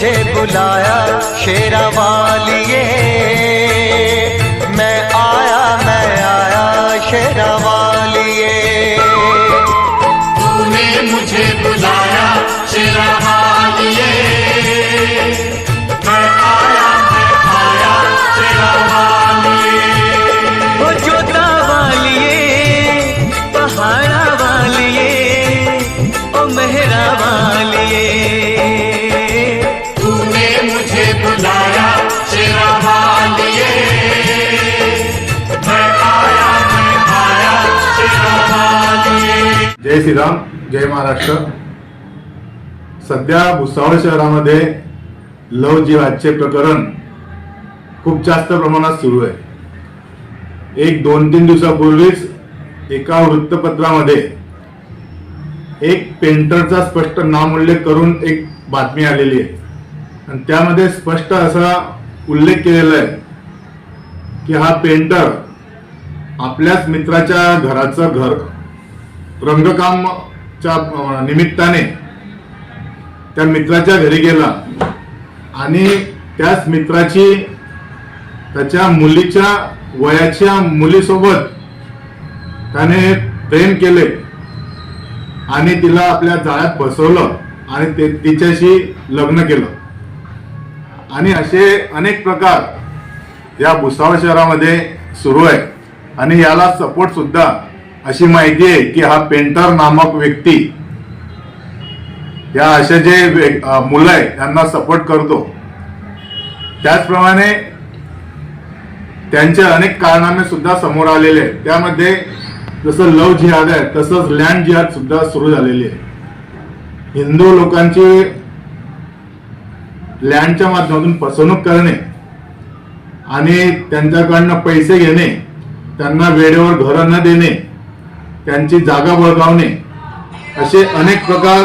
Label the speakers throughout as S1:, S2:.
S1: तुझे बुलाया शेरा वालिए
S2: जय श्रीराम जय महाराष्ट्र. सध्या भुसावळ शहरामध्ये लव जिहादचे प्रकरण खूप जास्त प्रमाणात सुरू आहे. एक दोन तीन दिवसापूर्वीच एका वृत्तपत्रामध्ये एक पेंटरचा स्पष्ट नामोल्लेख करून एक बातमी आलेली आहे. आणि त्यामध्ये स्पष्ट असा उल्लेख केलेला आहे की हा पेंटर आपल्याच मित्राच्या घराचं घर रंगकामच्या निमित्ताने त्या मित्राच्या घरी गेला. आणि त्याच मित्राची त्याच्या मुलीच्या वयाच्या मुलीसोबत त्याने प्रेम केले. आणि तिला आपल्या जाळ्यात बसवलं आणि ते तिच्याशी लग्न केलं. आणि असे अनेक प्रकार या भुसावळ शहरामध्ये सुरू आहे. आणि याला सपोर्ट सुद्धा अशी माहिती आहे की हा पेंटर नामक व्यक्ती या असे जे मुलं आहे त्यांना सपोर्ट करतो. त्याचप्रमाणे त्यांचे अनेक कारणाने सुद्धा समोर आलेले आहेत. त्यामध्ये जसं लव जिहाद आहे तसंच लँड जिहाद सुद्धा सुरू झालेली आहे. हिंदू लोकांची लँडच्या माध्यमातून फसवणूक करणे आणि त्यांच्याकडनं पैसे घेणे त्यांना वेळेवर घरं न देणे त्यांची जागा बळकावणे असे अनेक प्रकार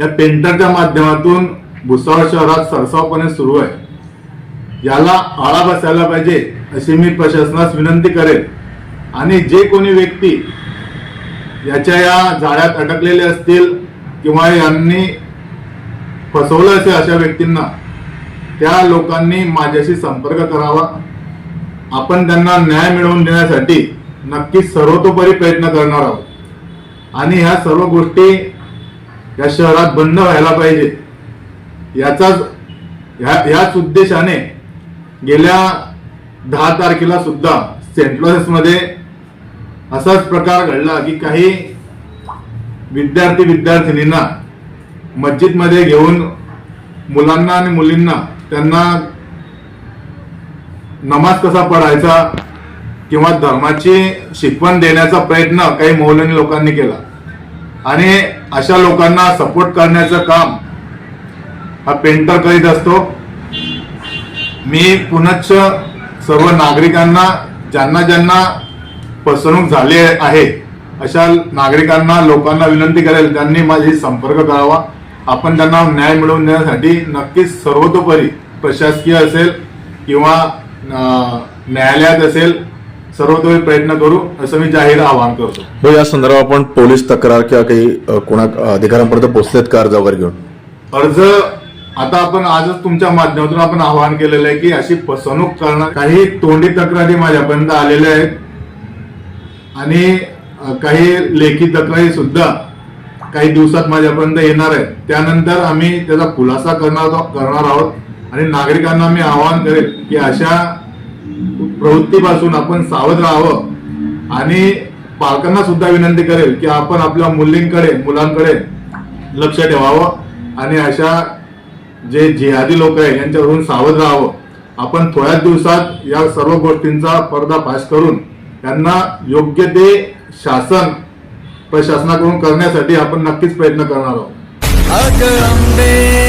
S2: या पेंटरच्या माध्यमातून भुसावळ शहरात सरसावपणे सुरू आहे. याला आळा बसायला पाहिजे अशी मी प्रशासनास विनंती करेन आणि जे कोणी व्यक्ती याच्या या जाळ्यात अडकलेले असतील किंवा यांनी फसवलं असेल अशा व्यक्तींना त्या लोकांनी माझ्याशी संपर्क करावा. आपण त्यांना न्याय मिळवून देण्यासाठी नक्कीच सर्वतोपरी प्रयत्न करणार आहोत. आणि ह्या सर्व गोष्टी या शहरात बंद व्हायला पाहिजेत. याचाच ह्या ह्याच उद्देशाने गेल्या दहा तारखेला सुद्धा सेंटमध्ये असाच प्रकार घडला की काही विद्यार्थी विद्यार्थिनींना मस्जिदमध्ये घेऊन मुलांना आणि मुलींना त्यांना नमाज कसा पढायचा किंवा धर्माची शिकवण देण्याचा प्रयत्न काही मौलनी लोकांनी केला. आणि अशा लोकांना सपोर्ट करण्याचं काम हा पेंटर करीत असतो. मी पुनश्च सर्व नागरिकांना ज्यांना ज्यांना फसवणूक झाली आहे अशा नागरिकांना लोकांना विनंती करेल त्यांनी माझी संपर्क करावा. आपण त्यांना न्याय मिळवून देण्यासाठी नक्कीच सर्वतोपरी प्रशासकीय असेल किंवा न्यायालयात असेल सर्वतोपरी प्रयत्न करू असं मी जाहीर आवाहन करतो.
S3: हो या संदर्भात आपण पोलीस तक्रार किंवा काही कोणा अधिकाऱ्यांपर्यंत पोहोचलेत का अर्ज वगैरे घेऊन?
S2: अर्ज आता आपण आजच तुमच्या माध्यमातून आपण आवाहन केलेलं आहे की अशी फसवणूक करणार काही तोंडी तक्रारी माझ्यापर्यंत आलेल्या आहेत. आणि काही लेखी तक्रारी सुद्धा काही दिवसात माझ्यापर्यंत येणार आहेत. त्यानंतर आम्ही त्याचा खुलासा करणार करणार आहोत. आणि नागरिकांना मी आवाहन करेल की अशा प्रवृत्तीपासून आपण सावध राहावं. आणि पालकांना सुद्धा विनंती करेल की आपण आपल्या मुलींकडे मुलांकडे लक्ष ठेवावं आणि अशा जे जिहादी लोक आहे यांच्याकडून सावध राहावं. आपण थोड्याच दिवसात या सर्व गोष्टींचा पर्दाफाश करून त्यांना योग्य ते शासन प्रशासनाकडून करण्यासाठी आपण नक्कीच प्रयत्न करणार आहोत.